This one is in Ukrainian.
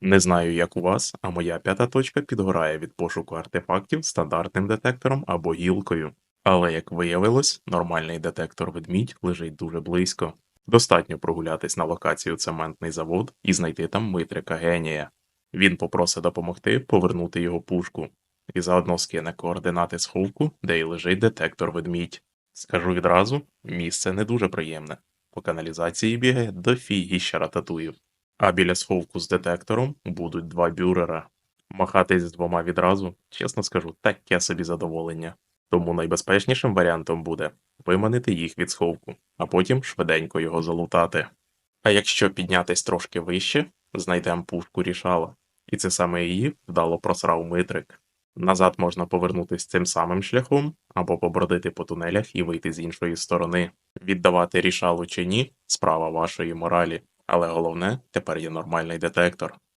Не знаю, як у вас, а моя п'ята точка підгорає від пошуку артефактів стандартним детектором або гілкою. Але як виявилось, нормальний детектор ведмідь лежить дуже близько. Достатньо прогулятись на локацію цементний завод і знайти там Митрика генія. Він попросить допомогти повернути його пушку, і заодно скине координати сховку, де й лежить детектор ведмідь. Скажу відразу, місце не дуже приємне. По каналізації бігає до фігіща рататуїв. А біля сховку з детектором будуть два бюрера. Махатись з двома відразу, чесно скажу, таке собі задоволення. Тому найбезпечнішим варіантом буде виманити їх від сховку, а потім швиденько його залутати. А якщо піднятись трошки вище, знайдемо пушку рішала, і це саме її вдало просрав Митрик. Назад можна повернутись цим самим шляхом, або побродити по тунелях і вийти з іншої сторони. Віддавати рішалу чи ні справа вашої моралі, але головне тепер є нормальний детектор.